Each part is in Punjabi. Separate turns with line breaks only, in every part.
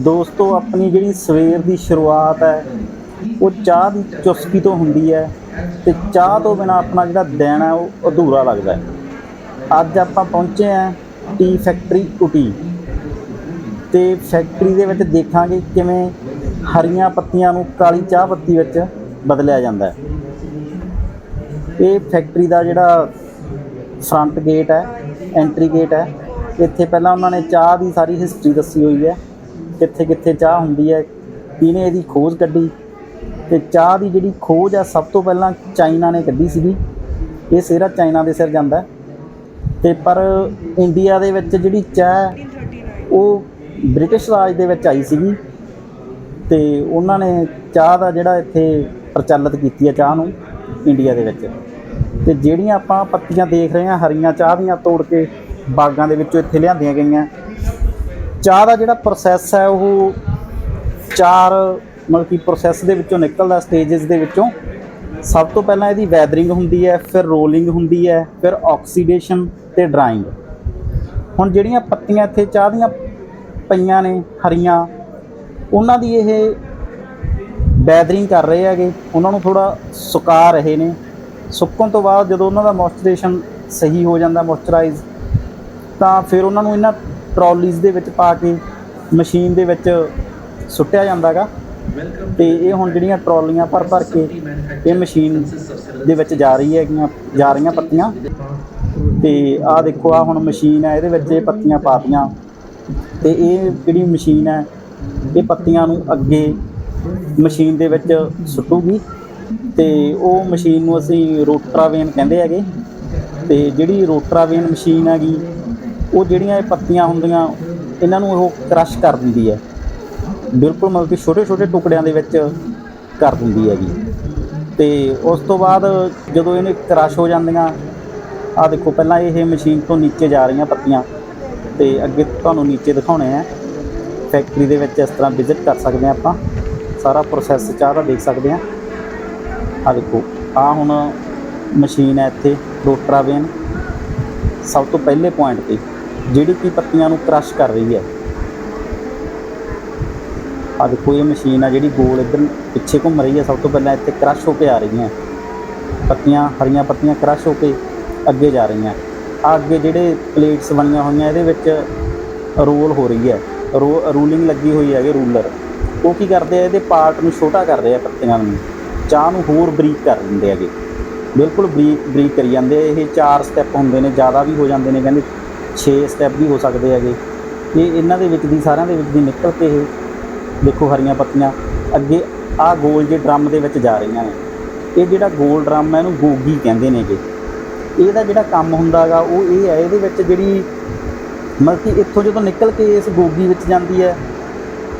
ਦੋਸਤੋ, ਆਪਣੀ ਜਿਹੜੀ ਸਵੇਰ ਦੀ ਸ਼ੁਰੂਆਤ ਹੈ, ਉਹ ਚਾਹ ਦੀ ਚੁਸਕੀ ਤੋਂ ਹੁੰਦੀ ਹੈ ਤੇ ਚਾਹ ਤੋਂ ਬਿਨਾ ਆਪਣਾ ਜਿਹੜਾ ਦਿਨ ਹੈ, ਉਹ ਅਧੂਰਾ ਲੱਗਦਾ ਹੈ। ਅੱਜ ਆਪਾਂ ਪਹੁੰਚੇ ਹਾਂ ਟੀ ਫੈਕਟਰੀ ਉਟੀ ਤੇ ਫੈਕਟਰੀ ਦੇ ਵਿੱਚ ਦੇਖਾਂਗੇ ਕਿਵੇਂ ਹਰੀਆਂ ਪੱਤੀਆਂ ਨੂੰ ਕਾਲੀ ਚਾਹ ਪੱਤੀ ਵਿੱਚ ਬਦਲਿਆ ਜਾਂਦਾ ਹੈ। ਇਹ ਫੈਕਟਰੀ ਦਾ ਜਿਹੜਾ ਫਰੰਟ ਗੇਟ ਹੈ, ਐਂਟਰੀ ਗੇਟ ਹੈ, ਇੱਥੇ ਪਹਿਲਾਂ ਉਹਨਾਂ ਨੇ ਚਾਹ ਦੀ ਸਾਰੀ ਹਿਸਟਰੀ ਦੱਸੀ ਹੋਈ ਹੈ। ਕਿੱਥੇ ਕਿੱਥੇ ਚਾਹ ਹੁੰਦੀ ਹੈ ਕਿਹਨੇ ਇਹਦੀ ਖੋਜ ਕੱਢੀ ਤੇ ਚਾਹ ਦੀ ਜਿਹੜੀ ਖੋਜ ਆ, ਸਭ ਤੋਂ ਪਹਿਲਾਂ ਚਾਈਨਾ ਨੇ ਕੱਢੀ ਸੀਗੀ। ਇਹ ਸਿਹਰਾ ਚਾਈਨਾ ਦੇ ਸਿਰ ਜਾਂਦਾ ਹੈ। ਤੇ ਪਰ ਇੰਡੀਆ ਦੇ ਵਿੱਚ ਜਿਹੜੀ ਚਾਹ ਉਹ ਬ੍ਰਿਟਿਸ਼ ਰਾਜ ਦੇ ਵਿੱਚ ਆਈ ਸੀਗੀ ਤੇ ਉਹਨਾਂ ਨੇ ਚਾਹ ਦਾ ਜਿਹੜਾ ਇੱਥੇ ਪ੍ਰਚਲਿਤ ਕੀਤੀ ਹੈ, ਚਾਹ ਨੂੰ ਇੰਡੀਆ ਦੇ ਵਿੱਚ। ਤੇ ਜਿਹੜੀਆਂ ਆਪਾਂ ਪੱਤੀਆਂ ਦੇਖ ਰਹੇ ਹਾਂ, ਹਰੀਆਂ ਚਾਹ ਦੀਆਂ ਤੋੜ ਕੇ ਬਾਗਾਂ ਦੇ ਵਿੱਚੋਂ ਇੱਥੇ ਲਿਆਂਦੀਆਂ ਗਈਆਂ। ਚਾਹ ਦਾ ਜਿਹੜਾ ਪ੍ਰੋਸੈਸ ਹੈ ਉਹ ਚਾਰ ਮਤਲਬ ਕਿ ਪ੍ਰੋਸੈਸ ਦੇ ਵਿੱਚੋਂ ਨਿਕਲਦਾ ਸਟੇजेस ਦੇ ਵਿੱਚੋਂ। ਸਭ ਤੋਂ ਪਹਿਲਾਂ ਇਹਦੀ ਵੈਦਰਿੰਗ ਹੁੰਦੀ ਹੈ, ਫਿਰ ਰੋਲਿੰਗ ਹੁੰਦੀ ਹੈ, ਫਿਰ ਆਕਸੀਡੇਸ਼ਨ ਤੇ ਡਰਾਇੰਗ ਹੁਣ ਜਿਹੜੀਆਂ ਪੱਤੀਆਂ ਇੱਥੇ ਚਾਹ ਦੀਆਂ ਪਈਆਂ ਨੇ, ਹਰੀਆਂ, ਉਹਨਾਂ ਦੀ ਇਹ ਵੈਦਰਿੰਗ ਕਰ ਰਹੇ ਹੈਗੇ। ਉਹਨਾਂ ਨੂੰ ਥੋੜਾ ਸੁਕਾ ਰਹੇ ਨੇ। ਸੁੱਕਣ ਤੋਂ ਬਾਅਦ ਜਦੋਂ ਉਹਨਾਂ ਦਾ ਮੋਇਸਚਰਾਈਜੇਸ਼ਨ ਸਹੀ ਹੋ ਜਾਂਦਾ ਮੋਇਸਚਰਾਈਜ਼ ਤਾਂ ਫਿਰ ਉਹਨਾਂ ਨੂੰ ਇਹਨਾਂ ਟਰਾਲੀਜ਼ ਦੇ ਵਿੱਚ ਪਾ ਕੇ ਮਸ਼ੀਨ ਦੇ ਵਿੱਚ ਸੁੱਟਿਆ ਜਾਂਦਾਗਾ। ਤੇ ਇਹ ਹੁਣ ਜਿਹੜੀਆਂ ਟਰਾਲੀਆਂ ਭਰ ਭਰ ਕੇ ਇਹ ਮਸ਼ੀਨ ਦੇ ਵਿੱਚ ਜਾ ਰਹੀ ਹੈਗੀਆਂ, ਜਾ ਰਹੀਆਂ ਪੱਤੀਆਂ। ਤੇ ਆਹ ਦੇਖੋ ਆ ਹੁਣ ਮਸ਼ੀਨ ਹੈ, ਇਹਦੇ ਵਿੱਚ ਇਹ ਪੱਤੀਆਂ ਪਾਤੀਆਂ ਤੇ ਇਹ ਜਿਹੜੀ ਮਸ਼ੀਨ ਹੈ, ਇਹ ਪੱਤੀਆਂ ਨੂੰ ਅੱਗੇ ਮਸ਼ੀਨ ਦੇ ਵਿੱਚ ਸੁੱਟੂਗੀ। ਤੇ ਉਹ ਮਸ਼ੀਨ ਨੂੰ ਅਸੀਂ ਰੋਟਰਾਵੇਨ ਕਹਿੰਦੇ ਹੈਗੇ। ਤੇ ਜਿਹੜੀ ਰੋਟਰਾਵੇਨ ਮਸ਼ੀਨ ਹੈਗੀ ਉਹ ਜਿਹੜੀਆਂ ਇਹ ਪੱਤੀਆਂ ਹੁੰਦੀਆਂ, ਇਹਨਾਂ ਨੂੰ ਉਹ ਕ੍ਰਸ਼ ਕਰ ਦਿੰਦੀ ਹੈ। ਬਿਲਕੁਲ ਮਤਲਬ ਕਿ ਛੋਟੇ ਛੋਟੇ ਟੁਕੜਿਆਂ ਦੇ ਵਿੱਚ ਕਰ ਦਿੰਦੀ ਹੈਗੀ। ਤੇ ਉਸ ਤੋਂ ਬਾਅਦ ਜਦੋਂ ਇਹਨੇ ਕ੍ਰਸ਼ ਹੋ ਜਾਂਦੀਆਂ ਆ ਦੇਖੋ, ਪਹਿਲਾਂ ਇਹ ਮਸ਼ੀਨ ਤੋਂ ਨੀਚੇ ਜਾ ਰਹੀਆਂ ਪੱਤੀਆਂ, ਤੇ ਅੱਗੇ ਤੁਹਾਨੂੰ ਨੀਚੇ ਦਿਖਾਉਣੇ ਆ। ਫੈਕਟਰੀ ਦੇ ਵਿੱਚ ਇਸ ਤਰ੍ਹਾਂ ਵਿਜ਼ਿਟ ਕਰ ਸਕਦੇ ਆ ਆਪਾਂ। ਸਾਰਾ ਪ੍ਰੋਸੈਸ ਚਾਹ ਦਾ ਦੇਖ ਸਕਦੇ ਆ ਆ ਦੇਖੋ ਆ ਹੁਣ ਮਸ਼ੀਨ ਹੈ ਇੱਥੇ ਰੋਟਰਾ ਵੇਨ। ਸਭ ਤੋਂ ਪਹਿਲੇ ਪੁਆਇੰਟ ਤੇ। ਜਿਹੜੀ ਕਿ ਪੱਤੀਆਂ ਨੂੰ ਕ੍ਰਸ਼ ਕਰ ਰਹੀ ਹੈ। ਆ ਦੇਖੋ, ਇਹ ਮਸ਼ੀਨ ਆ ਜਿਹੜੀ ਗੋਲ ਇੱਧਰ ਪਿੱਛੇ ਘੁੰਮ ਰਹੀ ਹੈ। ਸਭ ਤੋਂ ਪਹਿਲਾਂ ਇੱਥੇ ਕ੍ਰਸ਼ ਹੋ ਕੇ ਆ ਰਹੀਆਂ। ਪੱਤੀਆਂ, ਹਰੀਆਂ ਪੱਤੀਆਂ ਕ੍ਰਸ਼ ਹੋ ਕੇ ਅੱਗੇ ਜਾ ਰਹੀਆਂ। ਆ ਅੱਗੇ ਜਿਹੜੇ ਪਲੇਟਸ ਬਣੀਆਂ ਹੋਈਆਂ, ਇਹਦੇ ਵਿੱਚ ਰੋਲ ਹੋ ਰਹੀ ਹੈ। ਰੋ ਰੂਲਿੰਗ ਲੱਗੀ ਹੋਈ ਹੈਗੇ ਰੂਲਰ ਉਹ ਕੀ ਕਰਦੇ ਆ, ਇਹਦੇ ਪਾਰਟ ਨੂੰ ਛੋਟਾ ਕਰਦੇ ਆ ਪੱਤੀਆਂ ਨੂੰ। ਚਾਹ ਨੂੰ ਹੋਰ ਬਰੀਕ ਕਰ ਦਿੰਦੇ ਹੈਗੇ। ਬਿਲਕੁਲ ਬਰੀਕ ਬਰੀਕ ਕਰੀ ਜਾਂਦੇ ਇਹ ਚਾਰ ਸਟੈਪ ਹੁੰਦੇ ਨੇ, ਜ਼ਿਆਦਾ ਵੀ ਹੋ ਜਾਂਦੇ ਨੇ, ਕਹਿੰਦੇ 6 ਸਟੈਪ ਵੀ ਹੋ ਸਕਦੇ ਹੈਗੇ। ਇਹ ਇਹਨਾਂ ਦੇ ਵਿੱਚ ਦੀ, ਸਾਰਿਆਂ ਦੇ ਵਿੱਚ ਦੀ ਨਿਕਲ ਕੇ ਇਹ ਦੇਖੋ ਹਰੀਆਂ ਪੱਤੀਆਂ। ਅੱਗੇ ਆਹ ਗੋਲ ਜੇ ਡਰਮ ਦੇ ਵਿੱਚ ਜਾ ਰਹੀਆਂ ਨੇ। ਇਹ ਜਿਹੜਾ ਗੋਲ ਡਰਮ ਹੈ ਇਹਨੂੰ ਗੋਗੀ ਕਹਿੰਦੇ ਨੇਗੇ। ਇਹਦਾ ਜਿਹੜਾ ਕੰਮ ਹੁੰਦਾਗਾ ਉਹ ਇਹ ਹੈ ਇਹਦੇ ਵਿੱਚ ਜਿਹੜੀ ਮਤਲਬ ਕਿ ਇੱਥੋਂ ਜਦੋਂ ਨਿਕਲ ਕੇ ਇਸ ਗੋਗੀ ਵਿੱਚ ਜਾਂਦੀ ਹੈ,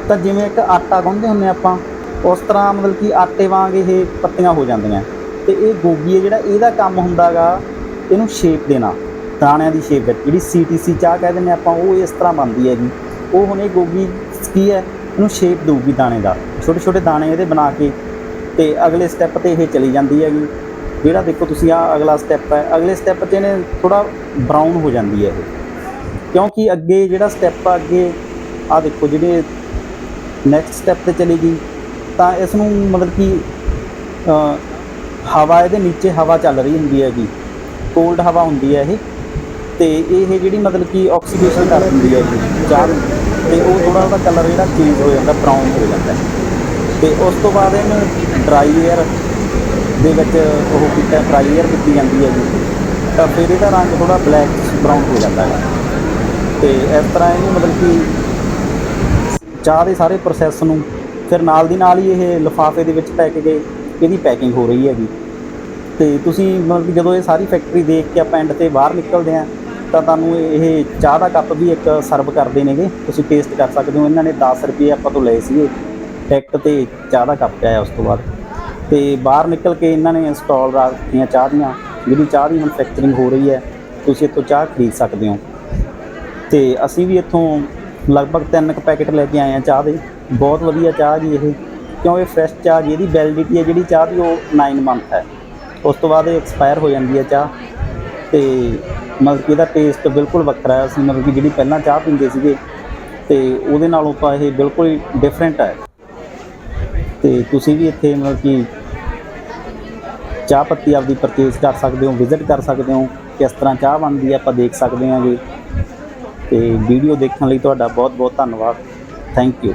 ਤਾਂ ਜਿਵੇਂ ਇੱਕ ਆਟਾ ਗੁੰਨਦੇ ਹੁੰਦੇ ਆਪਾਂ, ਉਸ ਤਰ੍ਹਾਂ ਮਤਲਬ ਕਿ ਆਟੇ ਵਾਂਗ ਇਹ ਪੱਤੀਆਂ ਹੋ ਜਾਂਦੀਆਂ। ਤੇ ਇਹ ਗੋਗੀ ਹੈ ਜਿਹੜਾ, ਇਹਦਾ ਕੰਮ ਹੁੰਦਾਗਾ ਇਹਨੂੰ ਸ਼ੇਪ ਦੇਣਾ। ਦਾਣਿਆਂ ਦੀ ਸ਼ੇਪ ਵਿੱਚ ਜਿਹੜੀ ਸੀਟੀਸੀ ਚਾਹ ਕਹਿ ਦਿੰਦੇ ਆਪਾਂ, ਉਹ ਇਸ ਤਰ੍ਹਾਂ ਬਣਦੀ ਹੈਗੀ। ਉਹ ਹੁਣ ਇਹ ਗੋਗੀ ਕੀ ਹੈ? ਇਹਨੂੰ ਸ਼ੇਪ ਦੇਊਗੀ ਦਾਣੇ ਦਾ ਛੋਟੇ ਛੋਟੇ ਦਾਣੇ ਇਹਦੇ ਬਣਾ ਕੇ ਤੇ ਅਗਲੇ ਸਟੈਪ ਤੇ ਇਹ ਚਲੀ ਜਾਂਦੀ ਹੈਗੀ। ਜਿਹੜਾ ਦੇਖੋ ਤੁਸੀਂ ਆ ਅਗਲਾ ਸਟੈਪ ਹੈ, ਅਗਲੇ ਸਟੈਪ 'ਤੇ ਇਹਨੇ ਥੋੜਾ ਬਰਾਊਨ ਹੋ ਜਾਂਦੀ ਹੈ ਇਹ। ਕਿਉਂਕਿ ਅੱਗੇ ਜਿਹੜਾ ਸਟੈਪ ਆ, ਅੱਗੇ ਆ ਦੇਖੋ ਜਿਹੜੇ ਨੈਕਸਟ ਸਟੈਪ ਤੇ ਚਲੀ ਗਈ, ਤਾਂ ਇਸ ਨੂੰ ਮਤਲਬ ਕਿ ਹਵਾ ਇਹਦੇ ਨੀਚੇ ਹਵਾ ਚੱਲ ਰਹੀ ਹੁੰਦੀ ਹੈਗੀ। ਕੋਲਡ ਹਵਾ ਹੁੰਦੀ ਹੈ ਇਹ। ਤੇ ਇਹ ਜਿਹੜੀ ਮਤਲਬ ਕਿ ਆਕਸੀਡੇਸ਼ਨ ਕਰ ਦਿੰਦੀ ਹੈ ਜੀ, ਚਾਹ ਨੂੰ, ਤੇ ਉਹ ਥੋੜਾ ਉਹਦਾ ਕਲਰ ਜਿਹੜਾ ਚੇਂਜ ਹੋ ਜਾਂਦਾ ਬਰਾਊਨ ਹੋ ਜਾਂਦਾ। ਹੈ। ਤੇ ਉਸ ਤੋਂ ਬਾਅਦ ਇਹਨੂੰ ਡਰਾਈ 에ਅਰ ਦੇ ਵਿੱਚ ਉਹ ਕੀਤਾ ਡਰਾਈ 에ਅਰ ਕੀਤੀ ਜਾਂਦੀ ਹੈ ਜੀ। ਤਾਂ ਫਿਰ ਇਹਦਾ ਰੰਗ ਥੋੜਾ ਬਲੈਕ ਬਰਾਊਨ ਹੋ ਜਾਂਦਾ ਹੈ। ਤੇ ਇਸ ਤਰ੍ਹਾਂ ਇਹਨੂੰ ਮਤਲਬ ਕਿ ਚਾਹ ਦੇ ਸਾਰੇ ਪ੍ਰੋਸੈਸ ਨੂੰ ਫਿਰ ਨਾਲ ਦੀ ਨਾਲ ਹੀ ਇਹ ਲਿਫਾਫੇ ਦੇ ਵਿੱਚ ਪੈ ਕੇ ਗਏ ਇਹਦੀ ਪੈਕਿੰਗ ਹੋ ਰਹੀ ਹੈਗੀ ਤੇ ਤੁਸੀਂ ਮਤਲਬ ਕਿ ਜਦੋਂ ਇਹ ਸਾਰੀ ਫੈਕਟਰੀ ਦੇਖ ਕੇ ਆਪਾਂ ਐਂਡ ਤੇ ਬਾਹਰ ਨਿਕਲਦੇ ਆ ਤਾਂ ਤੁਹਾਨੂੰ ਇਹ ਚਾਹ ਦਾ ਕੱਪ ਵੀ ਇੱਕ ਸਰਵ ਕਰਦੇ ਨੇਗੇ। ਤੁਸੀਂ ਟੇਸਟ ਕਰ ਸਕਦੇ ਹੋ। ਇਹਨਾਂ ਨੇ 10 ਰੁਪਏ ਆਪਾਂ ਤੋਂ ਲਏ ਸੀਗੇ। ਟਿਕਟ ਤੇ ਚਾਹ ਦਾ ਕੱਪ ਆਇਆ ਉਸ ਤੋਂ ਬਾਅਦ। ਤੇ ਬਾਹਰ ਨਿਕਲ ਕੇ ਇਹਨਾਂ ਨੇ ਸਟਾਲ ਰੱਖੀਆਂ ਚਾਹ ਦੀਆਂ। ਜਿਹੜੀ ਚਾਹ ਦੀ ਮੈਨੂਫੈਕਚਰਿੰਗ ਹੋ ਰਹੀ ਹੈ, ਤੁਸੀਂ ਇੱਥੋਂ ਚਾਹ ਖਰੀਦ ਸਕਦੇ ਹੋ। ਤੇ ਅਸੀਂ ਵੀ ਇੱਥੋਂ ਲਗਭਗ ਤਿੰਨ ਕੁ ਪੈਕੇਟ ਲੈ ਕੇ ਆਏ ਆ ਚਾਹ ਦੇ। ਬਹੁਤ ਵਧੀਆ ਚਾਹ ਜੀ ਇਹ। ਕਿਉਂ ਇਹ ਫਰੈਸ਼ ਚਾਹ ਜੀ? ਇਹਦੀ ਵੈਲਿਡਿਟੀ ਹੈ ਜਿਹੜੀ ਚਾਹ ਦੀ ਉਹ 9 ਮੰਥ ਹੈ। ਉਸ ਤੋਂ ਬਾਅਦ ਇਹ ਐਕਸਪਾਇਰ ਹੋ ਜਾਂਦੀ ਹੈ ਚਾਹ। ਤੇ ਮਤਲਬ ਕਿ ਇਹਦਾ ਟੇਸਟ ਬਿਲਕੁਲ ਵੱਖਰਾ ਹੈ। ਅਸੀਂ ਮਤਲਬ ਕਿ ਜਿਹੜੀ ਪਹਿਲਾਂ ਚਾਹ ਪੀਂਦੇ ਸੀਗੇ ਤੇ ਉਹਦੇ ਨਾਲੋਂ ਤਾਂ ਇਹ ਬਿਲਕੁਲ ਹੀ ਡਿਫਰੈਂਟ ਹੈ। ਤੇ ਤੁਸੀਂ ਵੀ ਇੱਥੇ ਮਤਲਬ ਕਿ ਚਾਹ ਪੱਤੀ ਆਪਦੀ ਪਰਚੇਸ ਕਰ ਸਕਦੇ ਹੋ ਵਿਜ਼ਿਟ ਕਰ ਸਕਦੇ ਹੋ, ਕਿਸ ਤਰ੍ਹਾਂ ਚਾਹ ਬਣਦੀ ਹੈ ਆਪਾਂ ਦੇਖ ਸਕਦੇ ਹਾਂ ਜੀ। ਤੇ ਵੀਡੀਓ ਦੇਖਣ ਲਈ ਤੁਹਾਡਾ ਬਹੁਤ ਬਹੁਤ ਧੰਨਵਾਦ। Thank you